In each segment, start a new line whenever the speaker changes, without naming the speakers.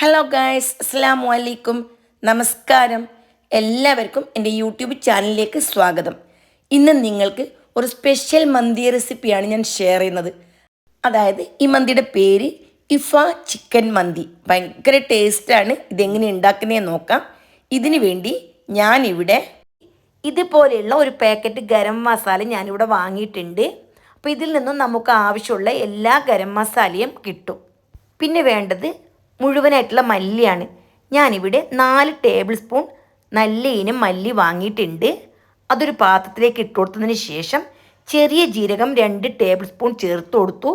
Hello guys അസ്സാം വലൈക്കും നമസ്കാരം എല്ലാവർക്കും എന്റെ യൂട്യൂബ് ചാനലിലേക്ക് സ്വാഗതം. ഇന്ന് നിങ്ങൾക്ക് ഒരു സ്പെഷ്യൽ മന്തി റെസിപ്പിയാണ് ഞാൻ ഷെയർ ചെയ്യുന്നത്. അതായത് ഈ മന്തിയുടെ പേര് ഇഫ ചിക്കൻ മന്തി. ഭയങ്കര ടേസ്റ്റാണ് ഇതെങ്ങനെ ഉണ്ടാക്കുന്നതെന്ന് നോക്കാം. ഇതിന് വേണ്ടി ഞാനിവിടെ ഇതുപോലെയുള്ള ഒരു പാക്കറ്റ് ഗരം മസാല ഞാനിവിടെ വാങ്ങിയിട്ടുണ്ട്. അപ്പോൾ ഇതിൽ നിന്നും നമുക്ക് ആവശ്യമുള്ള എല്ലാ ഗരം മസാലയും കിട്ടും. പിന്നെ വേണ്ടത് മുഴുവനായിട്ടുള്ള മല്ലിയാണ്. ഞാനിവിടെ നാല് ടേബിൾ സ്പൂൺ നല്ല ഇനം മല്ലി വാങ്ങിയിട്ടുണ്ട്. അതൊരു പാത്രത്തിലേക്ക് ഇട്ട് കൊടുത്തതിന് ശേഷം ചെറിയ ജീരകം രണ്ട് ടേബിൾ സ്പൂൺ ചേർത്ത് കൊടുത്തു.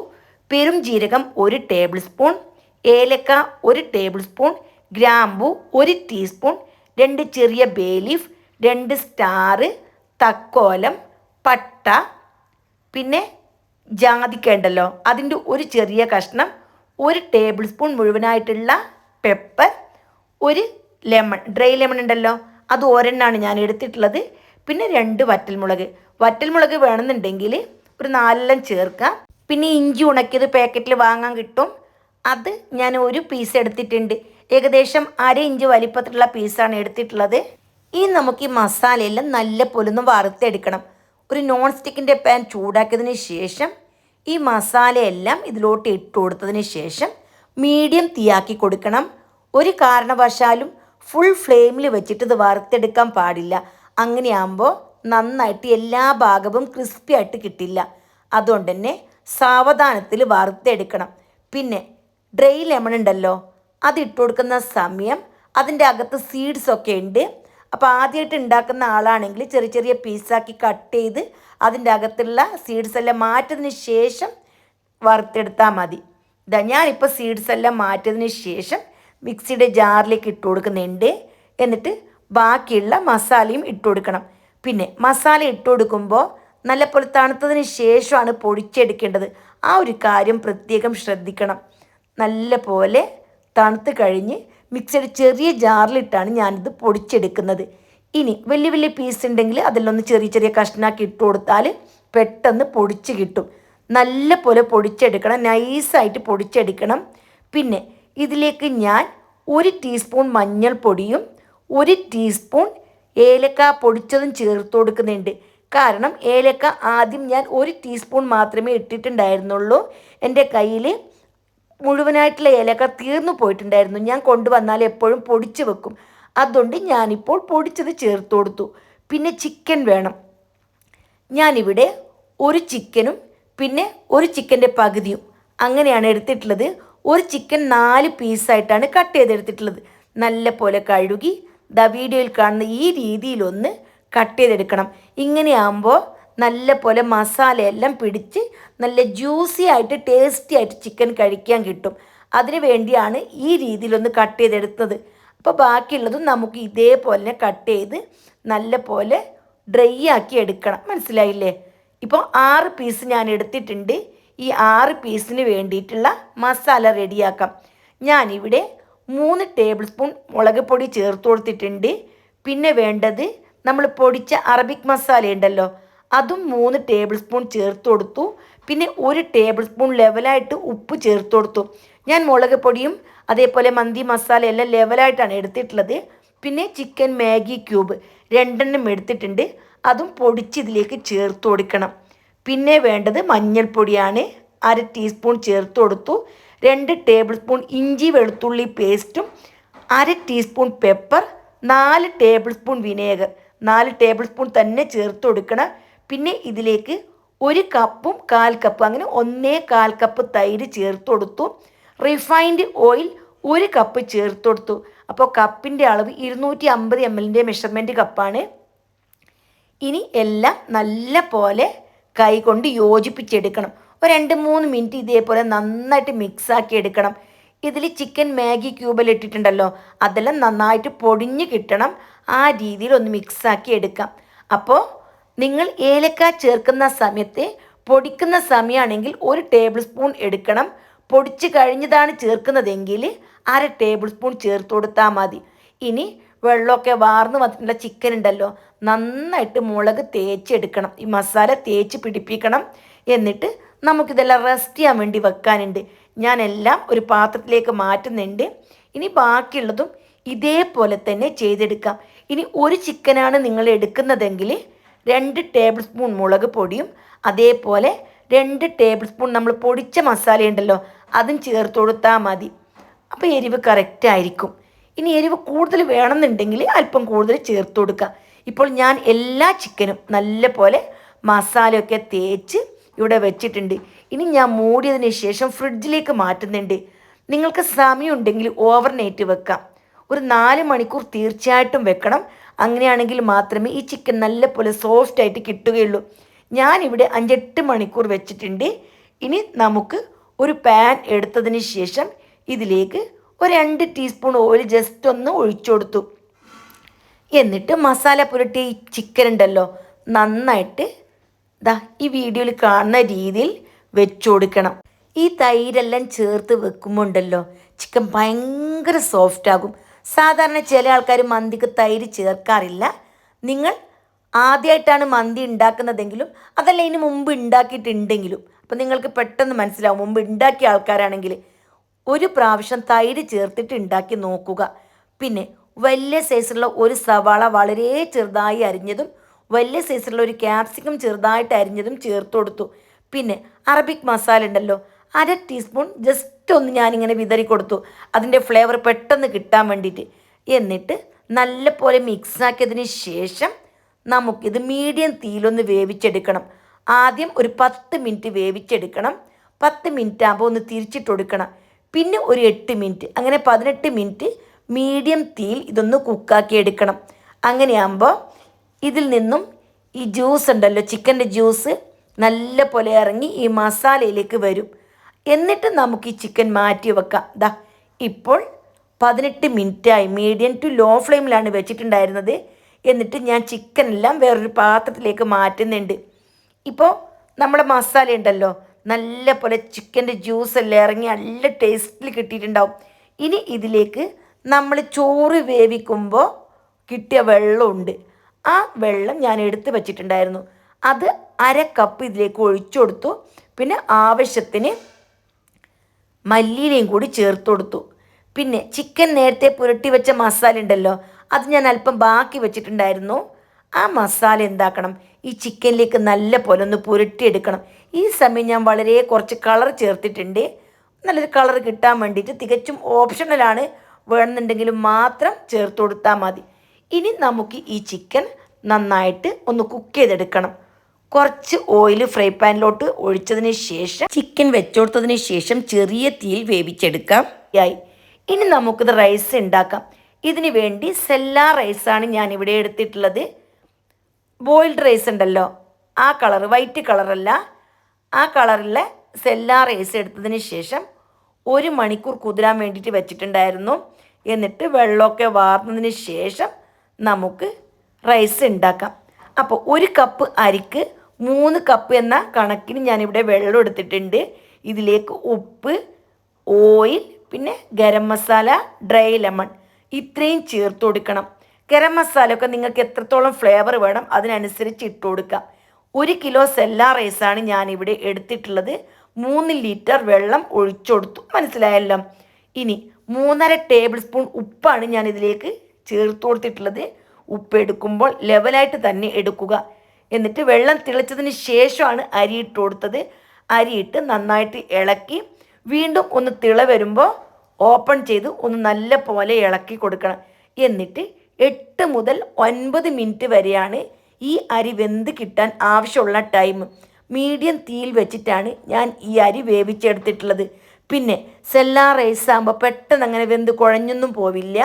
പെരും ജീരകം ഒരു ടേബിൾ സ്പൂൺ ഏലക്ക ഒരു ടേബിൾ സ്പൂൺ ഗ്രാമ്പു ഒരു ടീസ്പൂൺ രണ്ട് ചെറിയ ബേലീഫ് രണ്ട് സ്റ്റാറ് തക്കോലം പട്ട പിന്നെ ജാതിക്ക ഉണ്ടല്ലോ. അതിന്റെ ഒരു ചെറിയ കഷ്ണം ഒരു ടേബിൾ സ്പൂൺ മുഴുവനായിട്ടുള്ള പെപ്പർ ഒരു ലെമൺ ഡ്രൈ ലെമൺ ഉണ്ടല്ലോ. അത് ഒരെണ്ണാണ് ഞാൻ എടുത്തിട്ടുള്ളത്. പിന്നെ രണ്ട് വറ്റൽമുളക്. വറ്റൽമുളക് വേണമെന്നുണ്ടെങ്കിൽ ഒരു നാലെല്ലാം ചേർക്കാം പിന്നെ ഇഞ്ചി ഉണക്കിയത് പാക്കറ്റിൽ വാങ്ങാൻ കിട്ടും. അത് ഞാൻ ഒരു പീസ് എടുത്തിട്ടുണ്ട്. ഏകദേശം അര ഇഞ്ച് വലിപ്പത്തിലുള്ള പീസാണ് എടുത്തിട്ടുള്ളത്. ഇനി നമുക്ക് ഈ മസാലയെല്ലാം നല്ല പൊലൊന്ന് വറുത്തെടുക്കണം. ഒരു നോൺ സ്റ്റിക്കിന്റെ പാൻ ചൂടാക്കിയതിന് ശേഷം ഈ മസാലയെല്ലാം ഇതിലോട്ട് ഇട്ട് കൊടുത്തതിന് ശേഷം മീഡിയം തീയാക്കി കൊടുക്കണം. ഒരു കാരണവശാലും ഫുൾ ഫ്ലെയിമിൽ വെച്ചിട്ട് ഇത് വറുത്തെടുക്കാൻ പാടില്ല. അങ്ങനെയാകുമ്പോൾ നന്നായിട്ട് എല്ലാ ഭാഗവും ക്രിസ്പി ആയിട്ട് കിട്ടില്ല. അതുകൊണ്ട് തന്നെ സാവധാനത്തിൽ വറുത്തെടുക്കണം. പിന്നെ ഡ്രൈ ലെമൺ ഉണ്ടല്ലോ അത് ഇട്ട് കൊടുക്കുന്ന സമയം അതിന്റെ അകത്ത് സീഡ്സ് ഒക്കെ ഉണ്ട്. അപ്പോൾ ആദ്യമായിട്ട് ഉണ്ടാക്കുന്ന ആളാണെങ്കിൽ ചെറിയ ചെറിയ പീസാക്കി കട്ട് ചെയ്ത് അതിന്റെ അകത്തുള്ള സീഡ്സ് എല്ലാം മാറ്റതിന് ശേഷം വറുത്തെടുത്താൽ മതി. ഇതാ ഞാനിപ്പോൾ സീഡ്സ് എല്ലാം മാറ്റിയതിന് ശേഷം മിക്സിയുടെ ജാറിലേക്ക് ഇട്ട് കൊടുക്കുന്നുണ്ട്. എന്നിട്ട് ബാക്കിയുള്ള മസാലയും ഇട്ട് കൊടുക്കണം. പിന്നെ മസാല ഇട്ട് കൊടുക്കുമ്പോൾ നല്ലപോലെ തണുത്തതിന് ശേഷമാണ് പൊടിച്ചെടുക്കേണ്ടത്. ആ ഒരു കാര്യം പ്രത്യേകം ശ്രദ്ധിക്കണം. നല്ല പോലെ തണുത്ത് കഴിഞ്ഞ് മിക്സിയുടെ ചെറിയ ജാറിലിട്ടാണ് ഞാനിത് പൊടിച്ചെടുക്കുന്നത്. ഇനി വലിയ വലിയ പീസ് ഉണ്ടെങ്കിൽ അതിലൊന്ന് ചെറിയ ചെറിയ കഷ്ണാക്കി ഇട്ട് കൊടുത്താൽ പെട്ടെന്ന് പൊടിച്ച് കിട്ടും. നല്ല പോലെ പൊടിച്ചെടുക്കണം നൈസായിട്ട് പൊടിച്ചെടുക്കണം. പിന്നെ ഇതിലേക്ക് ഞാൻ ഒരു ടീസ്പൂൺ മഞ്ഞൾപ്പൊടിയും ഒരു ടീസ്പൂൺ ഏലക്ക പൊടിച്ചതും ചേർത്ത് കൊടുക്കുന്നുണ്ട്. കാരണം ഏലക്ക ആദ്യം ഞാൻ ഒരു ടീസ്പൂൺ മാത്രമേ ഇട്ടിട്ടുണ്ടായിരുന്നുള്ളൂ. എന്റെ കയ്യിൽ മുഴുവനായിട്ടുള്ള ഇലകൾ തീർന്നു പോയിട്ടുണ്ടായിരുന്നു. ഞാൻ കൊണ്ടുവന്നാൽ എപ്പോഴും പൊടിച്ച് വെക്കും. അതുകൊണ്ട് ഞാനിപ്പോൾ പൊടിച്ചത് ചേർത്ത് കൊടുത്തു. പിന്നെ ചിക്കൻ വേണം. ഞാനിവിടെ ഒരു ചിക്കനും പിന്നെ ഒരു ചിക്കന്റെ പകുതിയും അങ്ങനെയാണ് എടുത്തിട്ടുള്ളത്. ഒരു ചിക്കൻ നാല് പീസായിട്ടാണ് കട്ട് ചെയ്തെടുത്തിട്ടുള്ളത്. നല്ല പോലെ കഴുകി ദ വീഡിയോയിൽ കാണുന്ന ഈ രീതിയിലൊന്ന് കട്ട് ചെയ്തെടുക്കണം. ഇങ്ങനെയാകുമ്പോൾ നല്ല പോലെ മസാലയെല്ലാം പിടിച്ച് നല്ല ജ്യൂസി ആയിട്ട് ടേസ്റ്റി ആയിട്ട് ചിക്കൻ കഴിക്കാൻ കിട്ടും. അതിന് വേണ്ടിയാണ് ഈ രീതിയിലൊന്ന് കട്ട് ചെയ്തെടുത്തത്. അപ്പോൾ ബാക്കിയുള്ളതും നമുക്ക് ഇതേപോലെ കട്ട് ചെയ്ത് നല്ല പോലെ ഡ്രൈ ആക്കി എടുക്കണം. മനസ്സിലായില്ലേ? ഇപ്പോൾ ആറ് പീസ് ഞാൻ എടുത്തിട്ടുണ്ട്. ഈ ആറ് പീസിന് വേണ്ടിയിട്ടുള്ള മസാല റെഡിയാക്കാം. ഞാനിവിടെ മൂന്ന് ടേബിൾ സ്പൂൺ മുളക് പൊടി ചേർത്ത് കൊടുത്തിട്ടുണ്ട്. പിന്നെ വേണ്ടത് നമ്മൾ പൊടിച്ച അറബിക് മസാല ഉണ്ടല്ലോ അതും മൂന്ന് ടേബിൾ സ്പൂൺ ചേർത്ത് കൊടുത്തു. പിന്നെ ഒരു ടേബിൾ സ്പൂൺ ലെവലായിട്ട് ഉപ്പ് ചേർത്ത് കൊടുത്തു. ഞാൻ മുളക് പൊടിയും അതേപോലെ മന്തി മസാല എല്ലാം ലെവലായിട്ടാണ് എടുത്തിട്ടുള്ളത്. പിന്നെ ചിക്കൻ മാഗി ക്യൂബ് രണ്ടെണ്ണം എടുത്തിട്ടുണ്ട്. അതും പൊടിച്ച് ഇതിലേക്ക് ചേർത്ത് കൊടുക്കണം. പിന്നെ വേണ്ടത് മഞ്ഞൾപ്പൊടിയാണ്. അര ടീസ്പൂൺ ചേർത്ത് കൊടുത്തു. രണ്ട് ടേബിൾ സ്പൂൺ ഇഞ്ചി വെളുത്തുള്ളി പേസ്റ്റും അര ടീസ്പൂൺ പെപ്പർ നാല് ടേബിൾ സ്പൂൺ വിനേഗർ നാല് ടേബിൾ സ്പൂൺ തന്നെ ചേർത്ത് കൊടുക്കണം. പിന്നെ ഇതിലേക്ക് ഒരു കപ്പും കാൽ കപ്പ് അങ്ങനെ ഒന്നേ കാൽ കപ്പ് തൈര് ചേർത്ത് കൊടുത്തു. റിഫൈൻഡ് ഓയിൽ ഒരു കപ്പ് ചേർത്ത് കൊടുത്തു. അപ്പോൾ കപ്പിന്റെ അളവ് ഇരുന്നൂറ്റി അമ്പത് എം എല്ലിന്റെ മെഷർമെന്റ് കപ്പാണ്. ഇനി എല്ലാം നല്ല പോലെ കൈകൊണ്ട് യോജിപ്പിച്ചെടുക്കണം. ഒരു രണ്ട് മൂന്ന് മിനിറ്റ് ഇതേപോലെ നന്നായിട്ട് മിക്സാക്കി എടുക്കണം. ഇതിൽ ചിക്കൻ മാഗി ക്യൂബിൽ ഇട്ടിട്ടുണ്ടല്ലോ അതെല്ലാം നന്നായിട്ട് പൊടിഞ്ഞ് കിട്ടണം. ആ രീതിയിൽ ഒന്ന് മിക്സാക്കി എടുക്കാം. അപ്പോൾ നിങ്ങൾ ഏലക്ക ചേർക്കുന്ന സമയത്ത് പൊടിക്കുന്ന സമയമാണെങ്കിൽ ഒരു ടേബിൾ സ്പൂൺ എടുക്കണം. പൊടിച്ച് കഴിഞ്ഞതാണ് ചേർക്കുന്നതെങ്കിൽ അര ടേബിൾ സ്പൂൺ ചേർത്ത് കൊടുത്താൽ മതി. ഇനി വെള്ളമൊക്കെ വാർന്ന് വന്നിട്ടുള്ള ചിക്കൻ ഉണ്ടല്ലോ നന്നായിട്ട് മുളക് തേച്ചെടുക്കണം ഈ മസാല തേച്ച് പിടിപ്പിക്കണം. എന്നിട്ട് നമുക്കിതെല്ലാം റെസ്റ്റ് ചെയ്യാൻ വേണ്ടി വെക്കാനുണ്ട്. ഞാനെല്ലാം ഒരു പാത്രത്തിലേക്ക് മാറ്റുന്നുണ്ട്. ഇനി ബാക്കിയുള്ളതും ഇതേപോലെ തന്നെ ചെയ്തെടുക്കാം. ഇനി ഒരു ചിക്കനാണ് നിങ്ങൾ എടുക്കുന്നതെങ്കിൽ രണ്ട് ടേബിൾ സ്പൂൺ മുളക് പൊടിയും അതേപോലെ രണ്ട് ടേബിൾ സ്പൂൺ നമ്മൾ പൊടിച്ച മസാല ഉണ്ടല്ലോ അതും ചേർത്ത് കൊടുത്താൽ മതി. അപ്പോൾ എരിവ് കറക്റ്റ് ആയിരിക്കും. ഇനി എരിവ് കൂടുതൽ വേണമെന്നുണ്ടെങ്കിൽ അല്പം കൂടുതൽ ചേർത്ത് കൊടുക്കുക. ഇപ്പോൾ ഞാൻ എല്ലാ ചിക്കനും നല്ല പോലെ മസാലയൊക്കെ തേച്ച് ഇവിടെ വെച്ചിട്ടുണ്ട്. ഇനി ഞാൻ മൂടിയതിന് ശേഷം ഫ്രിഡ്ജിലേക്ക് മാറ്റുന്നുണ്ട്. നിങ്ങൾക്ക് സമയമുണ്ടെങ്കിൽ ഓവർനൈറ്റ് വെക്കാം. ഒരു നാല് മണിക്കൂർ തീർച്ചയായിട്ടും വെക്കണം. അങ്ങനെയാണെങ്കിൽ മാത്രമേ ഈ ചിക്കൻ നല്ല പോലെ സോഫ്റ്റ് ആയിട്ട് കിട്ടുകയുള്ളൂ. ഞാനിവിടെ അഞ്ചെട്ട് മണിക്കൂർ വെച്ചിട്ടുണ്ട്. ഇനി നമുക്ക് ഒരു പാൻ എടുത്തതിന് ശേഷം ഇതിലേക്ക് ഒരു രണ്ട് ടീസ്പൂൺ ഓയിൽ ജസ്റ്റ് ഒന്ന് ഒഴിച്ചു കൊടുത്തു. എന്നിട്ട് മസാല പുരട്ടി ഈ ചിക്കൻ ഉണ്ടല്ലോ നന്നായിട്ട് ദാ ഈ വീഡിയോയിൽ കാണുന്ന രീതിയിൽ വെച്ചു കൊടുക്കണം. ഈ തൈരെല്ലാം ചേർത്ത് വെക്കുമ്പോൾ ഉണ്ടല്ലോ ചിക്കൻ ഭയങ്കര സോഫ്റ്റ് ആകും. സാധാരണ ചില ആൾക്കാർ മന്തിക്ക് തൈര് ചേർക്കാറില്ല. നിങ്ങൾ ആദ്യമായിട്ടാണ് മന്തി ഉണ്ടാക്കുന്നതെങ്കിലും അതല്ല ഇതിന് മുമ്പ് ഉണ്ടാക്കിയിട്ടുണ്ടെങ്കിലും അപ്പം നിങ്ങൾക്ക് പെട്ടെന്ന് മനസ്സിലാവും മുമ്പ് ഉണ്ടാക്കിയ ആൾക്കാരാണെങ്കിൽ ഒരു പ്രാവശ്യം തൈര് ചേർത്തിട്ട് ഉണ്ടാക്കി നോക്കുക. പിന്നെ വലിയ സൈസിലുള്ള ഒരു സവാള വളരെ ചെറുതായി അരിഞ്ഞതും വലിയ സൈസിലുള്ള ഒരു ക്യാപ്സിക്കം ചെറുതായിട്ട് അരിഞ്ഞതും ചേർത്ത് കൊടുത്തു. പിന്നെ അറബിക് മസാല ഉണ്ടല്ലോ അര ടീസ്പൂൺ ജസ്റ്റ് ഒന്ന് ഞാനിങ്ങനെ വിതറി കൊടുത്തു. അതിന്റെ ഫ്ലേവർ പെട്ടെന്ന് കിട്ടാൻ വേണ്ടിയിട്ട്. എന്നിട്ട് നല്ല പോലെ മിക്സാക്കിയതിന് ശേഷം നമുക്കിത് മീഡിയം തീയിലൊന്ന് വേവിച്ചെടുക്കണം. ആദ്യം ഒരു പത്ത് മിനിറ്റ് വേവിച്ചെടുക്കണം. പത്ത് മിനിറ്റ് ആകുമ്പോൾ ഒന്ന് തിരിച്ചിട്ട് കൊടുക്കണം. പിന്നെ ഒരു എട്ട് മിനിറ്റ് അങ്ങനെ പതിനെട്ട് മിനിറ്റ് മീഡിയം തീയിൽ ഇതൊന്ന് കുക്കാക്കി എടുക്കണം. അങ്ങനെയാകുമ്പോൾ ഇതിൽ നിന്നും ഈ ജ്യൂസ് ഉണ്ടല്ലോ ചിക്കന്റെ ജ്യൂസ് നല്ല പോലെ ഇറങ്ങി ഈ മസാലയിലേക്ക് വരും. എന്നിട്ട് നമുക്ക് ഈ ചിക്കൻ മാറ്റി വെക്കാം. ദാ ഇപ്പോൾ പതിനെട്ട് മിനിറ്റായി. മീഡിയം ടു ലോ ഫ്ലെയിമിലാണ് വെച്ചിട്ടുണ്ടായിരുന്നത്. എന്നിട്ട് ഞാൻ ചിക്കൻ എല്ലാം വേറൊരു പാത്രത്തിലേക്ക് മാറ്റുന്നുണ്ട്. ഇപ്പോൾ നമ്മുടെ മസാല ഉണ്ടല്ലോ. നല്ല പോലെ ചിക്കന്റെ ജ്യൂസ് എല്ലാം ഇറങ്ങി നല്ല ടേസ്റ്റിൽ കിട്ടിയിട്ടുണ്ടാവും. ഇനി ഇതിലേക്ക് നമ്മൾ ചോറ് വേവിക്കുമ്പോൾ കിട്ടിയ വെള്ളമുണ്ട്. ആ വെള്ളം ഞാൻ എടുത്ത് വെച്ചിട്ടുണ്ടായിരുന്നു. അത് അര കപ്പ് ഇതിലേക്ക് ഒഴിച്ചു കൊടുത്തു. പിന്നെ ആവശ്യത്തിന് മല്ലിയിലയും കൂടി ചേർത്ത് കൊടുത്തു. പിന്നെ ചിക്കൻ നേരത്തെ പുരട്ടി വെച്ച മസാല ഉണ്ടല്ലോ അത് ഞാൻ അല്പം ബാക്കി വെച്ചിട്ടുണ്ടായിരുന്നു. ആ മസാല എന്താക്കണം? ഈ ചിക്കനിലേക്ക് നല്ല പോലെ ഒന്ന് പുരട്ടിയെടുക്കണം. ഈ സമയം ഞാൻ വളരെ കുറച്ച് കളർ ചേർത്തിട്ടുണ്ട്. നല്ലൊരു കളർ കിട്ടാൻ വേണ്ടിയിട്ട് തികച്ചും ഓപ്ഷണലാണ് വേണമെന്നുണ്ടെങ്കിലും മാത്രം ചേർത്ത് കൊടുത്താൽ മതി. ഇനി നമുക്ക് ഈ ചിക്കൻ നന്നായിട്ട് ഒന്ന് കുക്ക് ചെയ്തെടുക്കണം. കുറച്ച് ഓയിൽ ഫ്രൈ പാനിലോട്ട് ഒഴിച്ചതിന് ശേഷം ചിക്കൻ വെച്ചുകൊടുത്തതിന് ശേഷം ചെറിയ തീയിൽ വേവിച്ചെടുക്കാം. ആയി. ഇനി നമുക്കിത് റൈസ് ഉണ്ടാക്കാം ഇതിന് വേണ്ടി സെല്ലാ റൈസാണ് ഞാൻ ഇവിടെ എടുത്തിട്ടുള്ളത്. ബോയിൽഡ് റൈസ് ഉണ്ടല്ലോ. ആ കളർ വൈറ്റ് കളറല്ല ആ കളറിലെ സെല്ലാ റൈസ് എടുത്തതിന് ശേഷം ഒരു മണിക്കൂർ കുതിരാൻ വേണ്ടിയിട്ട് വെച്ചിട്ടുണ്ടായിരുന്നു. എന്നിട്ട് വെള്ളമൊക്കെ വാർന്നതിന് ശേഷം നമുക്ക് റൈസ് ഉണ്ടാക്കാം അപ്പോൾ ഒരു കപ്പ് അരിക്ക് മൂന്ന് കപ്പ് എന്ന കണക്കിന് ഞാനിവിടെ വെള്ളം എടുത്തിട്ടുണ്ട്. ഇതിലേക്ക് ഉപ്പ് ഓയിൽ പിന്നെ ഗരം മസാല ഡ്രൈ ലെമൺ ഇത്രയും ചേർത്ത് കൊടുക്കണം. ഗരം മസാല ഒക്കെ നിങ്ങൾക്ക് എത്രത്തോളം ഫ്ലേവർ വേണം അതിനനുസരിച്ച് ഇട്ട് കൊടുക്കാം ഒരു കിലോ സെല്ലാ റൈസാണ് ഞാനിവിടെ എടുത്തിട്ടുള്ളത്. മൂന്ന് ലിറ്റർ വെള്ളം ഒഴിച്ചു മനസ്സിലായല്ലോ? ഇനി മൂന്നര ടേബിൾ സ്പൂൺ ഉപ്പാണ് ഞാൻ ഇതിലേക്ക് ചേർത്ത് കൊടുത്തിട്ടുള്ളത്. ഉപ്പ് എടുക്കുമ്പോൾ ലെവലായിട്ട് തന്നെ എടുക്കുക. എന്നിട്ട് വെള്ളം തിളച്ചതിന് ശേഷമാണ് അരി ഇട്ട് കൊടുത്തത്. അരിയിട്ട് നന്നായിട്ട് ഇളക്കി വീണ്ടും ഒന്ന് തിള വരുമ്പോൾ ഓപ്പൺ ചെയ്ത് ഒന്ന് നല്ല പോലെ ഇളക്കി കൊടുക്കണം. എന്നിട്ട് എട്ട് മുതൽ ഒൻപത് മിനിറ്റ് വരെയാണ് ഈ അരി വെന്ത് കിട്ടാൻ ആവശ്യമുള്ള ടൈം. മീഡിയം തീയിൽ വെച്ചിട്ടാണ് ഞാൻ ഈ അരി വേവിച്ചെടുത്തിട്ടുള്ളത്. പിന്നെ സെല്ലാ റൈസ് ആകുമ്പോൾ പെട്ടെന്ന് അങ്ങനെ വെന്ത് കുഴഞ്ഞൊന്നും പോവില്ല.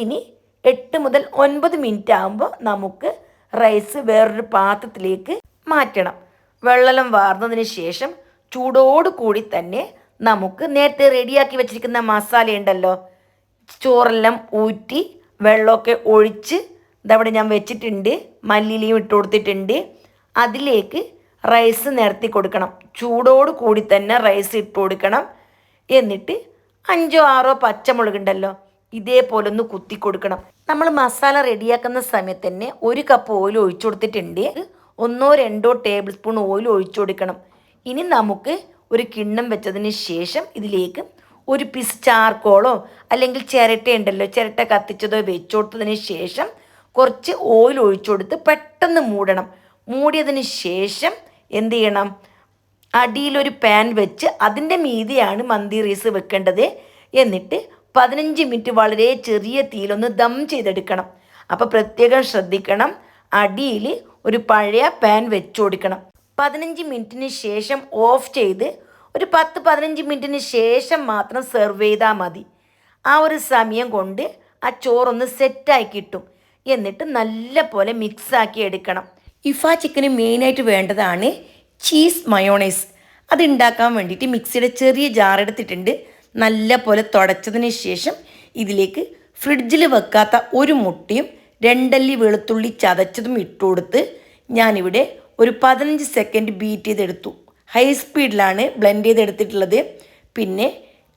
ഇനി എട്ട് മുതൽ ഒൻപത് മിനിറ്റ് ആകുമ്പോൾ നമുക്ക് റൈസ് വേറൊരു പാത്രത്തിലേക്ക് മാറ്റണം. വെള്ളം വാർന്നതിന് ശേഷം ചൂടോട് കൂടി തന്നെ നമുക്ക് നേരത്തെ റെഡിയാക്കി വെച്ചിരിക്കുന്ന മസാല ഉണ്ടല്ലോ ചോറെല്ലാം ഊറ്റി വെള്ളമൊക്കെ ഒഴിച്ച് ഇതവിടെ ഞാൻ വെച്ചിട്ടുണ്ട് മല്ലിയിലയും ഇട്ട് കൊടുത്തിട്ടുണ്ട്. അതിലേക്ക് റൈസ് നിരത്തി കൊടുക്കണം. ചൂടോട് കൂടി തന്നെ റൈസ് ഇട്ട് കൊടുക്കണം. എന്നിട്ട് അഞ്ചോ ആറോ പച്ചമുളക് ഉണ്ടല്ലോ ഇതേപോലെ ഒന്ന് കുത്തി കൊടുക്കണം നമ്മൾ മസാല റെഡിയാക്കുന്ന സമയത്ത് തന്നെ ഒരു കപ്പ് ഓയിൽ ഒഴിച്ചു കൊടുത്തിട്ടുണ്ട്. ഒന്നോ രണ്ടോ ടേബിൾ സ്പൂൺ ഓയിൽ ഒഴിച്ചു കൊടുക്കണം. ഇനി നമുക്ക് ഒരു കിണ്ണം വെച്ചതിന് ശേഷം ഇതിലേക്ക് ഒരു പീസ് ചാർക്കോളോ അല്ലെങ്കിൽ ചിരട്ട ഉണ്ടല്ലോ ചിരട്ട കത്തിച്ചതോ വെച്ചു കൊടുത്തതിന് ശേഷം കുറച്ച് ഓയിൽ ഒഴിച്ചു കൊടുത്ത് പെട്ടെന്ന് മൂടണം. മൂടിയതിന് ശേഷം എന്ത് ചെയ്യണം? അടിയിലൊരു പാൻ വെച്ച് അതിന്റെ മീതിയാണ് മന്തി റൈസ് വെക്കേണ്ടത്. എന്നിട്ട് പതിനഞ്ച് മിനിറ്റ് വളരെ ചെറിയ തീയിലൊന്ന് ദം ചെയ്തെടുക്കണം. അപ്പോൾ പ്രത്യേകം ശ്രദ്ധിക്കണം. അടിയിൽ ഒരു പഴയ പാൻ വെച്ചു കൊടുക്കണം. പതിനഞ്ച് മിനിറ്റിന് ശേഷം ഓഫ് ചെയ്ത് ഒരു പത്ത് പതിനഞ്ച് മിനിറ്റിന് ശേഷം മാത്രം സെർവ് ചെയ്താൽ മതി. ആ ഒരു സമയം കൊണ്ട് ആ ചോറൊന്ന് സെറ്റായി കിട്ടും. എന്നിട്ട് നല്ല പോലെ മിക്സാക്കി എടുക്കണം. ഇഫ ചിക്കന് മെയിനായിട്ട് വേണ്ടതാണ് ചീസ് മയോണൈസ് അത് ഉണ്ടാക്കാൻ വേണ്ടിയിട്ട് മിക്സിയുടെ ചെറിയ ജാർ എടുത്തിട്ടുണ്ട്. നല്ല പോലെ തുടച്ചതിന് ശേഷം ഇതിലേക്ക് ഫ്രിഡ്ജിൽ വെക്കാത്ത ഒരു മുട്ടയും രണ്ടല്ലി വെളുത്തുള്ളി ചതച്ചതും ഇട്ട് കൊടുത്ത് ഞാനിവിടെ ഒരു പതിനഞ്ച് സെക്കൻഡ് ബീറ്റ് ചെയ്തെടുത്തു. ഹൈ സ്പീഡിലാണ് ബ്ലെൻഡ് ചെയ്തെടുത്തിട്ടുള്ളത്. പിന്നെ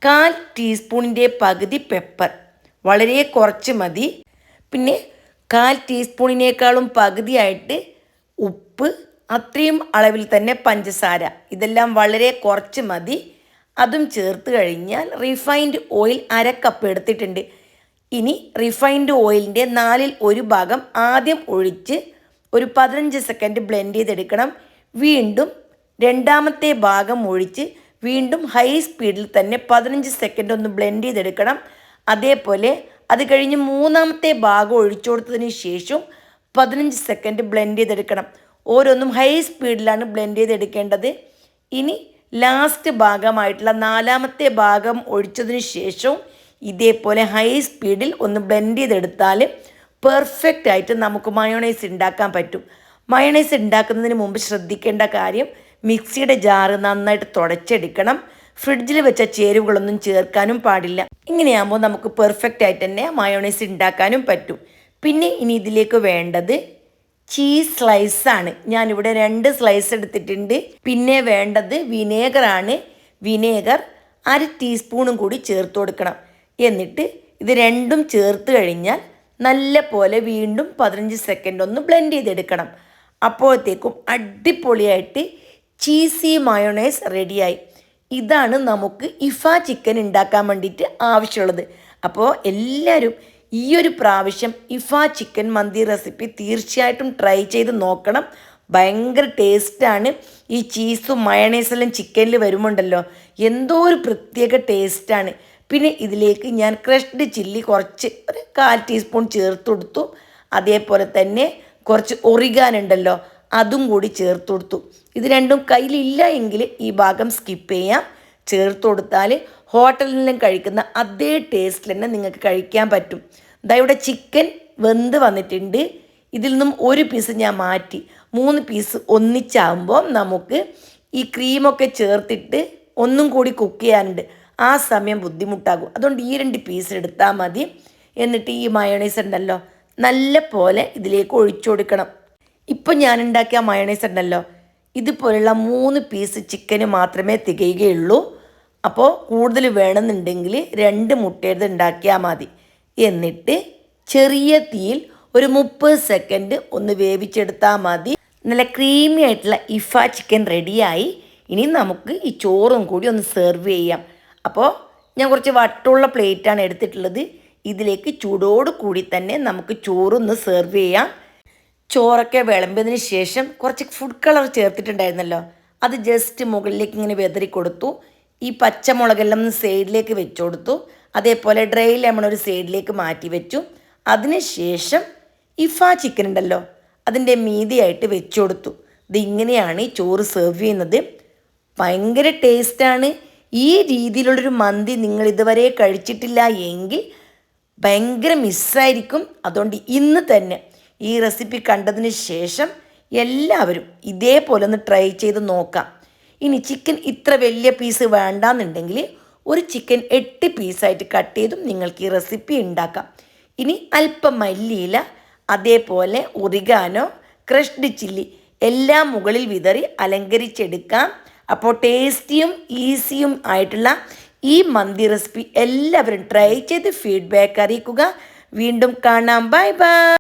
കാൽ ടീസ്പൂണിന്റെ പകുതി പെപ്പർ വളരെ കുറച്ച് മതി. പിന്നെ കാൽ ടീസ്പൂണിനേക്കാളും പകുതിയായിട്ട് ഉപ്പ് അത്രയും അളവിൽ തന്നെ പഞ്ചസാര. ഇതെല്ലാം വളരെ കുറച്ച് മതി. അതും ചേർത്ത് കഴിഞ്ഞാൽ റിഫൈൻഡ് ഓയിൽ അര കപ്പ് എടുത്തിട്ടുണ്ട്. ഇനി റിഫൈൻഡ് ഓയിലിന്റെ നാലിൽ ഒരു ഭാഗം ആദ്യം ഒഴിച്ച് ഒരു പതിനഞ്ച് സെക്കൻഡ് ബ്ലെൻഡ് ചെയ്തെടുക്കണം. വീണ്ടും രണ്ടാമത്തെ ഭാഗം ഒഴിച്ച് വീണ്ടും ഹൈ സ്പീഡിൽ തന്നെ പതിനഞ്ച് സെക്കൻഡ് ഒന്ന് ബ്ലെൻഡ് ചെയ്തെടുക്കണം. അതേപോലെ അത് കഴിഞ്ഞ് മൂന്നാമത്തെ ഭാഗം ഒഴിച്ചു കൊടുത്തതിന് ശേഷം പതിനഞ്ച് സെക്കൻഡ് ബ്ലെൻഡ് ചെയ്തെടുക്കണം. ഓരോന്നും ഹൈ സ്പീഡിലാണ് ബ്ലെൻഡ് ചെയ്തെടുക്കേണ്ടത്. ഇനി ലാസ്റ്റ് ഭാഗമായിട്ടുള്ള നാലാമത്തെ ഭാഗം ഒഴിച്ചതിന് ശേഷവും ഇതേപോലെ ഹൈ സ്പീഡിൽ ഒന്ന് ബ്ലെൻഡ് ചെയ്തെടുത്താൽ പെർഫെക്റ്റ് ആയിട്ട് നമുക്ക് മയോണൈസ് ഉണ്ടാക്കാൻ പറ്റും. മയോണൈസ് ഉണ്ടാക്കുന്നതിന് മുമ്പ് ശ്രദ്ധിക്കേണ്ട കാര്യം മിക്സിയുടെ ജാറ് നന്നായിട്ട് തുടച്ചെടുക്കണം. ഫ്രിഡ്ജിൽ വെച്ച ചേരുവകളൊന്നും ചേർക്കാനും പാടില്ല. ഇങ്ങനെയാകുമ്പോൾ നമുക്ക് പെർഫെക്റ്റ് ആയിട്ട് തന്നെ മയോണൈസ് ഉണ്ടാക്കാനും പറ്റും. പിന്നെ ഇനി ഇതിലേക്ക് വേണ്ടത് ചീസ് സ്ലൈസ് ആണ്. ഞാനിവിടെ രണ്ട് സ്ലൈസ് എടുത്തിട്ടുണ്ട്. പിന്നെ വേണ്ടത് വിനേഗറാണ് വിനേഗർ അര ടീസ്പൂണും കൂടി ചേർത്ത് കൊടുക്കണം. എന്നിട്ട് ഇത് രണ്ടും ചേർത്ത് കഴിഞ്ഞാൽ നല്ല പോലെ വീണ്ടും പതിനഞ്ച് സെക്കൻഡ് ഒന്ന് ബ്ലെൻഡ് ചെയ്തെടുക്കണം. അപ്പോഴത്തേക്കും അടിപൊളിയായിട്ട് ചീസി മയോണൈസ് റെഡിയായി ഇതാണ് നമുക്ക് ഇഫ ചിക്കൻ ഉണ്ടാക്കാൻ വേണ്ടിയിട്ട് ആവശ്യമുള്ളത്. അപ്പോൾ എല്ലാവരും ഈ ഒരു പ്രാവശ്യം ഇഫ ചിക്കൻ മന്തി റെസിപ്പി തീർച്ചയായിട്ടും ട്രൈ ചെയ്ത് നോക്കണം. ഭയങ്കര ടേസ്റ്റാണ്. ഈ ചീസും മയണൈസെല്ലാം ചിക്കനിൽ വരുമുണ്ടല്ലോ. എന്തോ ഒരു പ്രത്യേക ടേസ്റ്റാണ്. പിന്നെ ഇതിലേക്ക് ഞാൻ ക്രഷ്ഡ് ചില്ലി കുറച്ച് ഒരു കാൽ ടീസ്പൂൺ ചേർത്ത് കൊടുത്തു. അതേപോലെ തന്നെ കുറച്ച് ഒറിഗാനുണ്ടല്ലോ അതും കൂടി ചേർത്ത് കൊടുത്തു. ഇത് രണ്ടും കയ്യിലില്ല എങ്കിൽ ഈ ഭാഗം സ്കിപ്പ് ചെയ്യാം. ചേർത്ത് കൊടുത്താൽ ഹോട്ടലിൽ നിന്നും കഴിക്കുന്ന അതേ ടേസ്റ്റിൽ തന്നെ നിങ്ങൾക്ക് കഴിക്കാൻ പറ്റും. ഇതാ ഇവിടെ ചിക്കൻ വെന്ത് വന്നിട്ടുണ്ട്. ഇതിൽ നിന്നും ഒരു പീസ് ഞാൻ മാറ്റി. മൂന്ന് പീസ് ഒന്നിച്ചാകുമ്പോൾ നമുക്ക് ഈ ക്രീമൊക്കെ ചേർത്തിട്ട് ഒന്നും കൂടി കുക്ക് ചെയ്യാനുണ്ട്. ആ സമയം ബുദ്ധിമുട്ടാകും. അതുകൊണ്ട് ഈ രണ്ട് പീസ് എടുത്താൽ മതി. എന്നിട്ട് ഈ മയോണൈസ് ഉണ്ടല്ലോ നല്ല പോലെ ഇതിലേക്ക് ഒഴിച്ചു കൊടുക്കണം. ഇപ്പോൾ ഞാൻ ഉണ്ടാക്കിയ മയോണൈസ് ഉണ്ടല്ലോ ഇതുപോലുള്ള മൂന്ന് പീസ് ചിക്കന് മാത്രമേ തികയുകയുള്ളൂ. അപ്പോൾ കൂടുതൽ വേണമെന്നുണ്ടെങ്കിൽ രണ്ട് മുട്ടയത് ഉണ്ടാക്കിയാൽ മതി. എന്നിട്ട് ചെറിയ തീയിൽ ഒരു മുപ്പത് സെക്കൻഡ് ഒന്ന് വേവിച്ചെടുത്താൽ മതി. നല്ല ക്രീമി ആയിട്ടുള്ള ഇഫ ചിക്കൻ റെഡിയായി ഇനി നമുക്ക് ഈ ചോറും കൂടി ഒന്ന് സെർവ് ചെയ്യാം. അപ്പോൾ ഞാൻ കുറച്ച് വട്ടമുള്ള പ്ലേറ്റാണ് എടുത്തിട്ടുള്ളത്. ഇതിലേക്ക് ചൂടോട് കൂടി തന്നെ നമുക്ക് ചോറൊന്ന് സെർവ് ചെയ്യാം. ചോറൊക്കെ വിളമ്പിയതിന് ശേഷം കുറച്ച് ഫുഡ് കളർ ചേർത്തിട്ടുണ്ടായിരുന്നല്ലോ. അത് ജസ്റ്റ് മുകളിലേക്ക് ഇങ്ങനെ വെതറി കൊടുത്തു ഈ പച്ചമുളകെല്ലാം ഒന്ന് സൈഡിലേക്ക് വെച്ചു കൊടുത്തു. അതേപോലെ ഡ്രൈ ലെമൺ ഒരു സൈഡിലേക്ക് മാറ്റി വെച്ചു. അതിനുശേഷം ഇഫ ചിക്കൻ ഉണ്ടല്ലോ അതിന്റെ മീതിയായിട്ട് വെച്ചു കൊടുത്തു. ഇതിങ്ങനെയാണ് ഈ ചോറ് സെർവ് ചെയ്യുന്നത്. ഭയങ്കര ടേസ്റ്റാണ് ഈ രീതിയിലുള്ളൊരു മന്തി നിങ്ങൾ ഇതുവരെ കഴിച്ചിട്ടില്ല എങ്കിൽ ഭയങ്കര മിസ്സായിരിക്കും അതുകൊണ്ട് ഇന്ന് തന്നെ ഈ റെസിപ്പി കണ്ടതിന് ശേഷം എല്ലാവരും ഇതേപോലെ ഒന്ന് ട്രൈ ചെയ്ത് നോക്കാം. ഇനി ചിക്കൻ ഇത്ര വലിയ പീസ് വേണ്ടാന്നുണ്ടെങ്കിൽ ഒരു ചിക്കൻ എട്ട് പീസായിട്ട് കട്ട് ചെയ്തും നിങ്ങൾക്ക് ഈ റെസിപ്പി ഉണ്ടാക്കാം. ഇനി അല്പം മല്ലിയില അതേപോലെ ഒറിഗാനോ ക്രഷ്ഡ് ചില്ലി എല്ലാം മുകളിൽ വിതറി അലങ്കരിച്ചെടുക്കാം. അപ്പോൾ ടേസ്റ്റിയും ഈസിയും ആയിട്ടുള്ള ഈ മന്തി റെസിപ്പി എല്ലാവരും ട്രൈ ചെയ്ത് ഫീഡ്ബാക്ക് അറിയിക്കുക. വീണ്ടും കാണാം. Bye bye